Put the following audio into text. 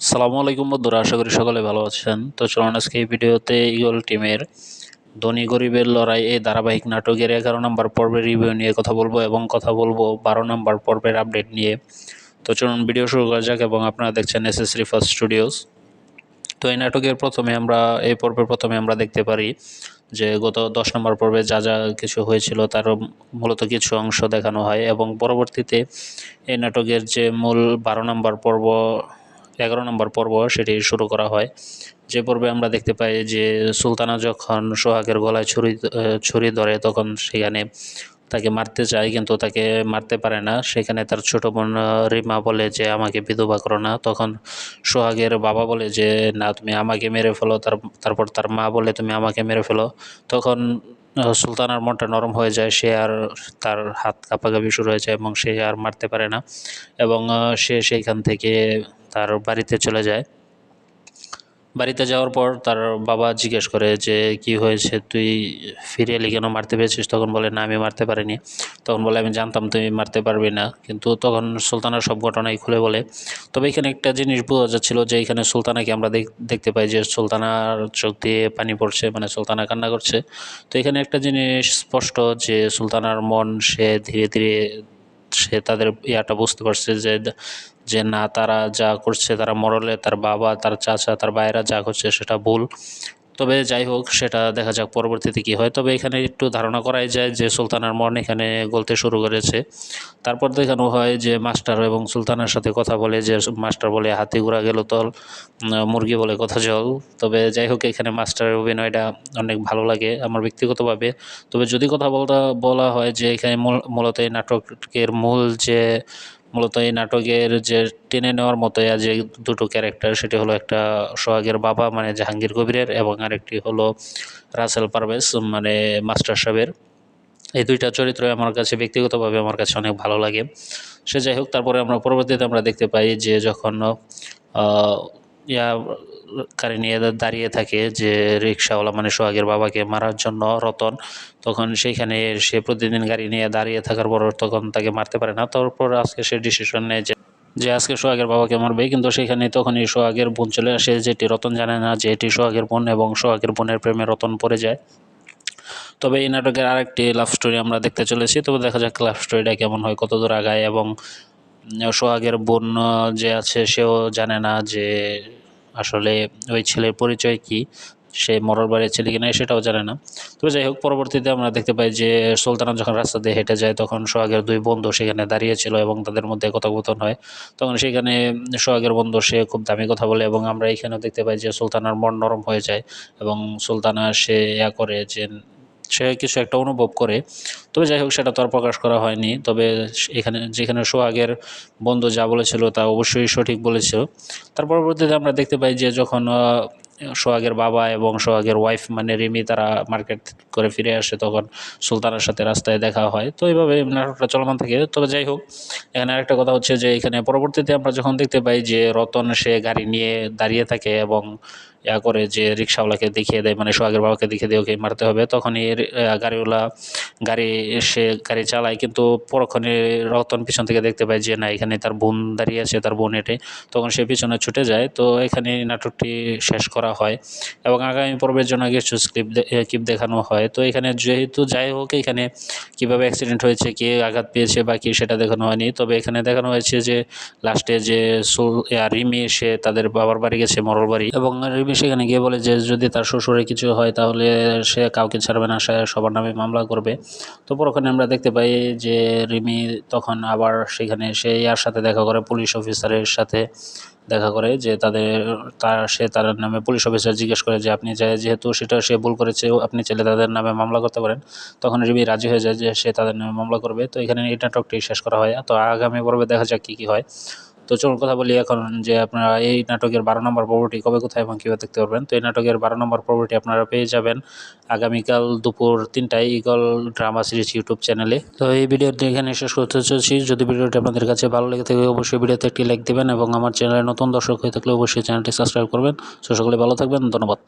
সালামু আলাইকুম বন্ধুরা, আশা করি সকলে ভালো আছেন। তো চলুন আজকে এই ভিডিওতে ইগল টিমের ধনী গরিবের লড়াই, এই ধারাবাহিক নাটকের এগারো নম্বর পর্বের রিভিউ নিয়ে কথা বলব এবং কথা বলব বারো নম্বর পর্বের আপডেট নিয়ে। তো চলুন ভিডিও শুরু করা যাক এবং আপনারা দেখছেন এস এস ফার্স্ট স্টুডিওস তো এই নাটকের প্রথমে আমরা, এই পর্বের প্রথমে আমরা দেখতে পারি যে গত দশ নম্বর পর্বে যা যা কিছু হয়েছিল তার মূলত কিছু অংশ দেখানো হয় এবং পরবর্তীতে এই নাটকের যে মূল বারো নম্বর পর্ব এগারো নম্বর পর্ব সেটি শুরু করা হয়। যে পর্বে আমরা দেখতে পাই যে সুলতানা যখন সোহাগের গলায় ছুরি ছুরি ধরে তখন সেখানে তাকে মারতে চায়, কিন্তু তাকে মারতে পারে না। সেখানে তার ছোট বোন রিমা বলে যে, আমাকে বিধবা করো না। তখন সোহাগের বাবা বলে যে, না, তুমি আমাকে মেরে ফেলো। তার, তারপর তার মা বলে, তুমি আমাকে মেরে ফেলো। তখন সুলতানার মনটা নরম হয়ে যায়, সে আর তার হাত কাঁপাকাঁপি শুরু হয়ে যায় এবং সে আর মারতে পারে না। এবং সে সেইখান থেকে তার বাড়িতে চলে যায়। বাড়িতে যাওয়ার পর তার বাবা জিজ্ঞেস করে যে, কি হয়েছে? তুই ফিরে এলি কেন? মারতে পেরেছিস? তখন বলে, না, আমি মারতে পারিনি। তখন বলে, আমি জানতাম তুই মারতে পারবি না। কিন্তু তখন সুলতানার সব ঘটনাই খুলে বলে। তবে এখানে একটা জিনিস বোঝা যাচ্ছিল যে, এখানে সুলতানাকে আমরা দেখ- দেখতে পাই যে, সুলতানার চোখ দিয়ে পানি পড়ছে মানে সুলতানা কান্না করছে। তো এখানে একটা জিনিস স্পষ্ট যে, সুলতানার মন সে ধীরে ধীরে সে তাদের ইয়াটা বুঝতে পারছে যে যে না, তারা যা করছে, তারা মরলে তার বাবা, তার চাচা, তার ভাইয়েরা যা করছে সেটা ভুল। তবে যাই হোক, সেটা দেখা যাক পরবর্তীতে কী হয়। তবে এখানে একটু ধারণা করাই যায় যে সুলতানার মন এখানে গলতে শুরু করেছে। তারপর দেখানো হয় যে মাস্টার এবং সুলতানের সাথে কথা বলে যে মাস্টার বলে, হাতি ঘোরা গেল তল মুরগি বলে, কথা জল। তবে যাই হোক, এখানে মাস্টারের অভিনয়টা অনেক ভালো লাগে আমার ব্যক্তিগতভাবে। তবে যদি কথা বলতে, বলা হয় যে এখানে মূল- মূলত এই নাটকের মূল যে মূলত এই নাটকের যে টেনে নেওয়ার মতো যে দুটো ক্যারেক্টার, সেটি হলো একটা সোহাগের বাবা মানে জাহাঙ্গীর কবিরের, এবং আরেকটি হলো রাসেল পারভেজ মানে মাস্টার সাহেবের। এই দুইটা চরিত্র আমার কাছে ব্যক্তিগতভাবে আমার কাছে অনেক ভালো লাগে। সে যাই হোক, তারপরে আমরা পরবর্তীতে আমরা দেখতে পাই যে যখন ইয়া গাড়ি নিয়ে দাঁড়িয়ে থাকে যে রিক্সাওয়ালা মানে সোহাগের বাবাকে মারার জন্য রতন। তখন সেইখানে সে প্রতিদিন গাড়ি নিয়ে দাঁড়িয়ে থাকার পর তখন তাকে মারতে পারে না। তারপর আজকে সে ডিসিশন নেয় যে যে আজকে সোহাগের বাবাকে মারবে। কিন্তু সেখানে তখনই সোহাগের বোন চলে আসে, যেটি রতন জানে না যে এটি সোহাগের বোন এবং সোহাগের বোনের প্রেমে রতন পড়ে যায়। তবে এই নাটকের আরেকটি লাভ স্টোরি আমরা দেখতে চলেছি। তবে দেখা যাক লাভ স্টোরিটা কেমন হয় কত দূর আগায় এবং সোহাগের বোন যে আছে সেও জানে না যে আসলে ওই ছেলের পরিচয় কি, সে মরার বাড়ির ছেলে কিনা সেটাও জানে না। তবে যাই হোক, পরবর্তীতে আমরা দেখতে পাই যে সুলতানা যখন রাস্তা দিয়ে হেঁটে যায় তখন সোহাগের দুই বন্ধু সেখানে দাঁড়িয়েছিল এবং তাদের মধ্যে কথোপকথন হয়। তখন সেখানে সোহাগের বন্ধু, সে খুব দামি কথা বলে এবং আমরা এখানেও দেখতে পাই যে সুলতানার মন নরম হয়ে যায় এবং সুলতানা সে ইয়া করে যে সে কিছু একটা অনুভব করে। তবে যাই হোক, সেটা তো আর প্রকাশ করা হয়নি। তবে এখানে, যেখানে সোহাগের বন্ধু যা বলেছিল তা অবশ্যই সঠিক বলেছিল তার পরবর্তীতে আমরা দেখতে পাই যে যখন সোহাগের বাবা এবং সোহাগের ওয়াইফ মানে রিমি তারা মার্কেট করে ফিরে আসে, তখন সুলতানের সাথে রাস্তায় দেখা হয়। তো এইভাবে নাটকটা চলমান থাকে। তবে যাই হোক, এখানে আরেকটা কথা হচ্ছে যে এখানে পরবর্তীতে আমরা যখন দেখতে পাই যে রতন, সে গাড়ি নিয়ে দাঁড়িয়ে থাকে এবং ইয়া করে যে রিক্সাওয়ালাকে দেখিয়ে দেয় মানে সোহাগের বাবাকে দেখিয়ে দিয়ে ওকে মারতে হবে, তখনই গাড়িওয়ালা গাড়ি সে গাড়ি চালায়, কিন্তু পরক্ষণে রতন পিছন থেকে দেখতে পায় যে না, এখানে তার বোন দাঁড়িয়ে আছে, তার বোন এটে। তখন সে পিছনে ছুটে যায়। তো এখানে নাটকটি শেষ করা হয় এবং আগামী পর্বের জন্য কিছু স্ক্রিপ্ট ক্লিপ দেখানো হয়। তো এখানে যেহেতু যাই হোক, এখানে কীভাবে অ্যাক্সিডেন্ট হয়েছে, কে আঘাত পেয়েছে বা কি সেটা দেখানো হয়নি। তবে এখানে দেখানো হয়েছে যে লাস্টে যে সুল রিমি, সে তাদের বাবার বাড়ি গেছে, মরল বাড়ি। এবং রিমি সেখানে গিয়ে বলে যে যদি তার শ্বশুরে কিছু হয়, তাহলে সে কাউকে ছাড়বে না, সে সবার নামে মামলা করবে। তো ওখানে আমরা দেখতে পাই যে রিমি তখন আবার সেখানে সে ইয়ার সাথে দেখা করে, পুলিশ অফিসারের সাথে দেখা করে যে তাদের তার সে তার নামে পুলিশ অফিসার জিজ্ঞেস করে যে আপনি যে, যেহেতু সেটা সে ভুল করেছে আপনি চাইলে তাদের নামে মামলা করতে পারেন। তখন রিমি রাজি হয়ে যায় যে সে তাদের নামে মামলা করবে। তো এখানে এই নাটকটি শেষ করা হয়। তো আগামী পর্বে দেখা যাক কী কী হয়। তো চলুন কথা বলি এখন যে আপনারা এই নাটকের বারো নম্বর পর্বটি কবে, কোথায় এবং কীভাবে দেখতে পারবেন। তো এই নাটকের বারো নম্বর পর্বটি আপনারা পেয়ে যাবেন আগামীকাল দুপুর তিনটায় ইগল ড্রামা সিরিজ ইউটিউব চ্যানেলে। তো এই ভিডিওটি এখানে শেষ করতে চলছি। যদি ভিডিওটি আপনাদের কাছে ভালো লেগে থাকে, অবশ্যই ভিডিওতে একটি লাইক দেবেন এবং আমার চ্যানেলে নতুন দর্শক হয়ে থাকলে অবশ্যই চ্যানেলটি সাবস্ক্রাইব করবেন। তো সকলে ভালো থাকবেন, ধন্যবাদ।